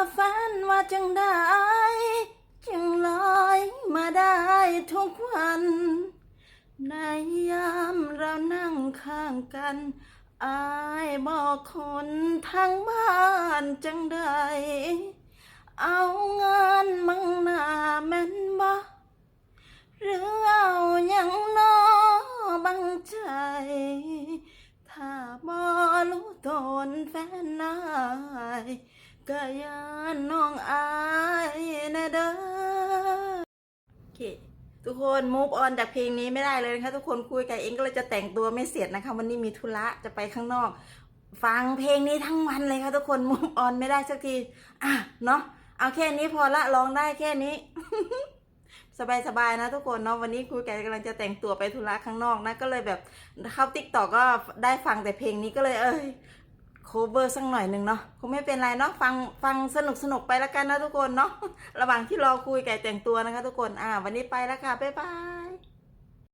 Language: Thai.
ตัวฝันว่าจังได้จึงลอยมาได้ทุกวัน ในยามเรานั่งข้างกันอายบอกคนทางบ้านจังใดเอางานมังหน้าแม่นบ่หรือเอาอย่างนอบังใจ ถ้าบ่รู้ตนแฟนนาย ก็ยานน้องอายนะเด้อโอเคทุกคนมูฟออนจากเพลงนี้ไม่ได้เลยนะคะทุกคนคุยกับเองก็เลยจะแต่งตัวไม่เสร็จนะคะ วันนี้มีธุระจะไปข้างนอก ฟังเพลงนี้ทั้งวันเลยค่ะทุกคนมูฟออนไม่ได้สักทีอะเนาะเอาแค่นี้พอละร้องได้แค่นี้ สบายๆนะทุกคนเนาะวันนี้คุยกันกำลังจะแต่งตัวไปธุระข้างนอกนะก็เลยแบบเข้าติ๊กตอกก็ได้ฟังแต่เพลงนี้ก็เลยเอ้ย โคเวอร์สักหน่อยหนึ่งเนาะคงไม่เป็นไรเนาะฟังฟังสนุกสนุกไปแล้วกันนะทุกคนเนาะระหว่างที่รอคุยไก่แต่งตัวนะคะทุกคนอ่า วันนี้ไปแล้วค่ะบ๊ายบาย